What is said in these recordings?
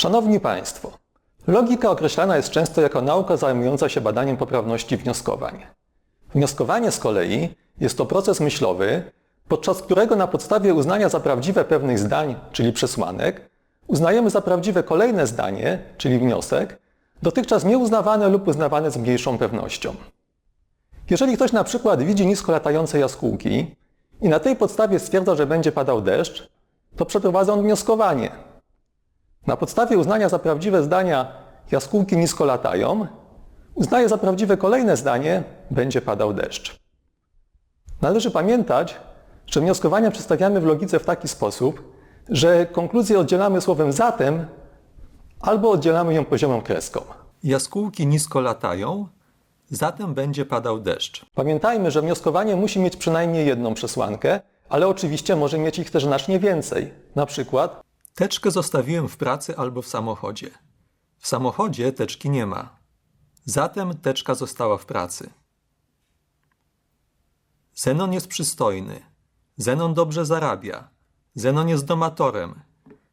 Szanowni Państwo, logika określana jest często jako nauka zajmująca się badaniem poprawności wnioskowań. Wnioskowanie z kolei jest to proces myślowy, podczas którego na podstawie uznania za prawdziwe pewnych zdań, czyli przesłanek, uznajemy za prawdziwe kolejne zdanie, czyli wniosek, dotychczas nieuznawane lub uznawane z mniejszą pewnością. Jeżeli ktoś na przykład widzi nisko latające jaskółki i na tej podstawie stwierdza, że będzie padał deszcz, to przeprowadza on wnioskowanie. Na podstawie uznania za prawdziwe zdania jaskółki nisko latają, uznaje za prawdziwe kolejne zdanie będzie padał deszcz. Należy pamiętać, że wnioskowania przedstawiamy w logice w taki sposób, że konkluzję oddzielamy słowem zatem albo oddzielamy ją poziomą kreską. Jaskółki nisko latają, zatem będzie padał deszcz. Pamiętajmy, że wnioskowanie musi mieć przynajmniej jedną przesłankę, ale oczywiście może mieć ich też znacznie więcej. Na przykład Teczkę zostawiłem w pracy albo w samochodzie. W samochodzie teczki nie ma. Zatem teczka została w pracy. Zenon jest przystojny. Zenon dobrze zarabia. Zenon jest domatorem.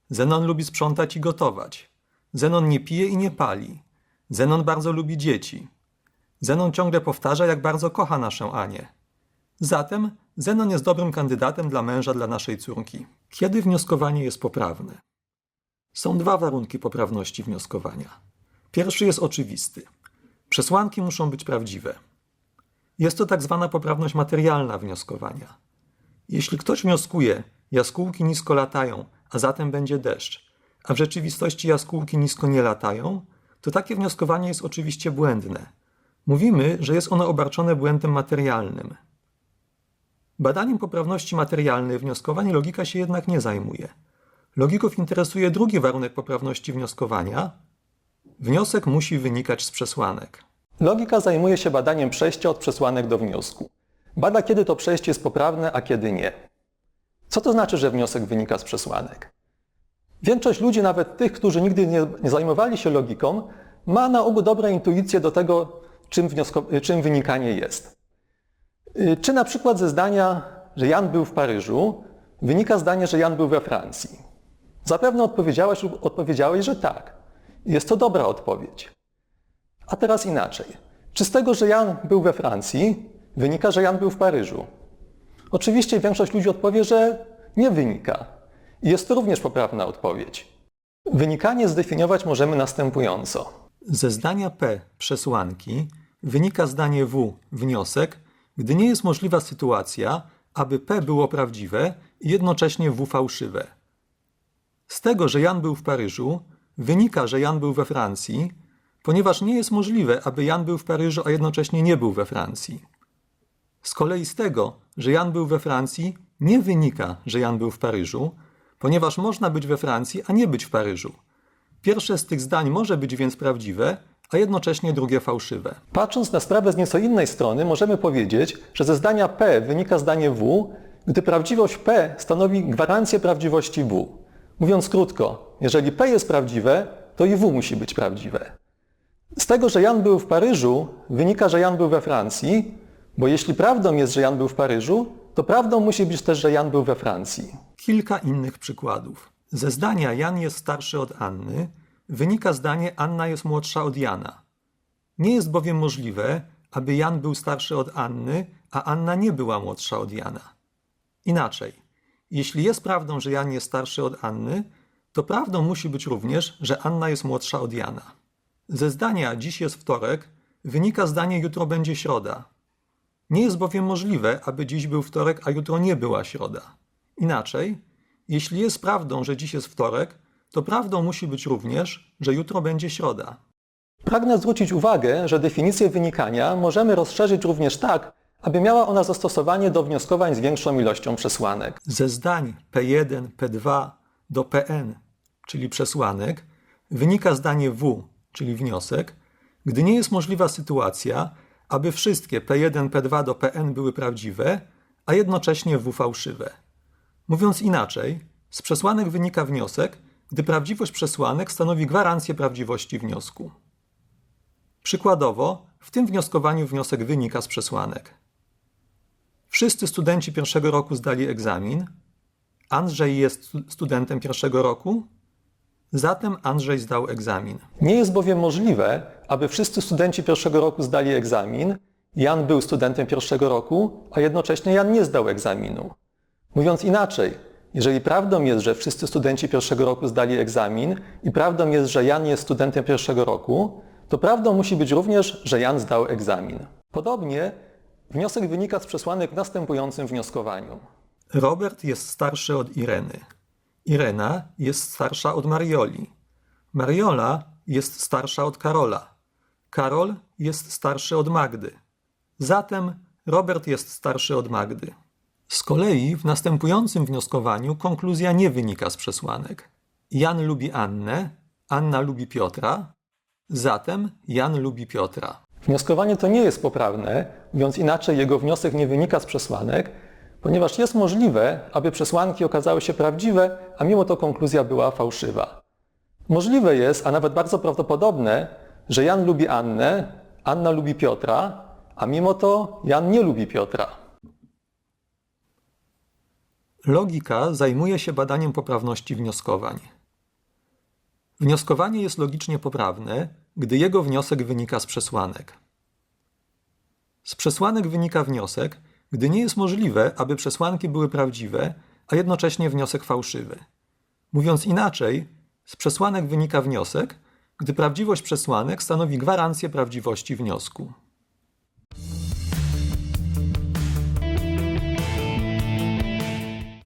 Zenon lubi sprzątać i gotować. Zenon nie pije i nie pali. Zenon bardzo lubi dzieci. Zenon ciągle powtarza, jak bardzo kocha naszą Anię. Zatem Zenon jest dobrym kandydatem dla męża dla naszej córki. Kiedy wnioskowanie jest poprawne? Są dwa warunki poprawności wnioskowania. Pierwszy jest oczywisty. Przesłanki muszą być prawdziwe. Jest to tak zwana poprawność materialna wnioskowania. Jeśli ktoś wnioskuje, jaskółki nisko latają, a zatem będzie deszcz, a w rzeczywistości jaskółki nisko nie latają, to takie wnioskowanie jest oczywiście błędne. Mówimy, że jest ono obarczone błędem materialnym. Badaniem poprawności materialnej wnioskowań logika się jednak nie zajmuje. Logików interesuje drugi warunek poprawności wnioskowania. Wniosek musi wynikać z przesłanek. logika zajmuje się badaniem przejścia od przesłanek do wniosku. Bada, kiedy to przejście jest poprawne, a kiedy nie. Co to znaczy, że wniosek wynika z przesłanek? Większość ludzi, nawet tych, którzy nigdy nie, nie zajmowali się logiką, ma na ogół dobre intuicje do tego, czym, czym wynikanie jest. Y, Czy na przykład ze zdania, że Jan był w Paryżu, wynika zdanie, że Jan był we Francji? Zapewne odpowiedziałeś lub odpowiedziałeś, że tak. Jest to dobra odpowiedź. A teraz inaczej. Czy z tego, że Jan był we Francji, wynika, że Jan był w Paryżu? Oczywiście większość ludzi odpowie, że nie wynika. Jest to również poprawna odpowiedź. Wynikanie zdefiniować możemy następująco. Ze zdania P przesłanki wynika zdanie W wniosek, gdy nie jest możliwa sytuacja, aby P było prawdziwe i jednocześnie W fałszywe. Z tego, że Jan był w Paryżu, wynika, że Jan był we Francji, ponieważ nie jest możliwe, aby Jan był w Paryżu, a jednocześnie nie był we Francji. Z kolei z tego, że Jan był we Francji, nie wynika, że Jan był w Paryżu, ponieważ można być we Francji, a nie być w Paryżu. Pierwsze z tych zdań może być więc prawdziwe, a jednocześnie drugie fałszywe. Patrząc na sprawę z nieco innej strony, możemy powiedzieć, że ze zdania P wynika zdanie W, gdy prawdziwość P stanowi gwarancję prawdziwości W. Mówiąc krótko, jeżeli P jest prawdziwe, to i W musi być prawdziwe. Z tego, że Jan był w Paryżu, wynika, że Jan był we Francji, bo jeśli prawdą jest, że Jan był w Paryżu, to prawdą musi być też, że Jan był we Francji. Kilka innych przykładów. Ze zdania Jan jest starszy od Anny wynika zdanie Anna jest młodsza od Jana. Nie jest bowiem możliwe, aby Jan był starszy od Anny, a Anna nie była młodsza od Jana. Inaczej, jeśli jest prawdą, że Jan jest starszy od Anny, to prawdą musi być również, że Anna jest młodsza od Jana. Ze zdania dziś jest wtorek wynika zdanie jutro będzie środa. Nie jest bowiem możliwe, aby dziś był wtorek, a jutro nie była środa. Inaczej, jeśli jest prawdą, że dziś jest wtorek, to prawdą musi być również, że jutro będzie środa. Pragnę zwrócić uwagę, że definicję wynikania możemy rozszerzyć również tak, aby miała ona zastosowanie do wnioskowań z większą ilością przesłanek. Ze zdań P1, P2 do Pn, czyli przesłanek, wynika zdanie W, czyli wniosek, gdy nie jest możliwa sytuacja, aby wszystkie P1, P2 do Pn były prawdziwe, a jednocześnie W fałszywe. Mówiąc inaczej, z przesłanek wynika wniosek, gdy prawdziwość przesłanek stanowi gwarancję prawdziwości wniosku. Przykładowo, w tym wnioskowaniu wniosek wynika z przesłanek. Wszyscy studenci pierwszego roku zdali egzamin. Andrzej jest stu- studentem pierwszego roku. Zatem Andrzej zdał egzamin. Nie jest bowiem możliwe, aby wszyscy studenci pierwszego roku zdali egzamin, Jan był studentem pierwszego roku, a jednocześnie Jan nie zdał egzaminu. Mówiąc inaczej, jeżeli prawdą jest, że wszyscy studenci pierwszego roku zdali egzamin i prawdą jest, że Jan jest studentem pierwszego roku, to prawdą musi być również, że Jan zdał egzamin. Podobnie wniosek wynika z przesłanek w następującym wnioskowaniu. Robert jest starszy od Ireny. Irena jest starsza od Marioli. Mariola jest starsza od Karola. Karol jest starszy od Magdy. Zatem Robert jest starszy od Magdy. Z kolei w następującym wnioskowaniu konkluzja nie wynika z przesłanek. Jan lubi Annę, Anna lubi Piotra, zatem Jan lubi Piotra. Wnioskowanie to nie jest poprawne, mówiąc inaczej, jego wniosek nie wynika z przesłanek, ponieważ jest możliwe, aby przesłanki okazały się prawdziwe, a mimo to konkluzja była fałszywa. Możliwe jest, a nawet bardzo prawdopodobne, że Jan lubi Annę, Anna lubi Piotra, a mimo to Jan nie lubi Piotra. Logika zajmuje się badaniem poprawności wnioskowań. Wnioskowanie jest logicznie poprawne, gdy jego wniosek wynika z przesłanek. Z przesłanek wynika wniosek, gdy nie jest możliwe, aby przesłanki były prawdziwe, a jednocześnie wniosek fałszywy. Mówiąc inaczej, z przesłanek wynika wniosek, gdy prawdziwość przesłanek stanowi gwarancję prawdziwości wniosku.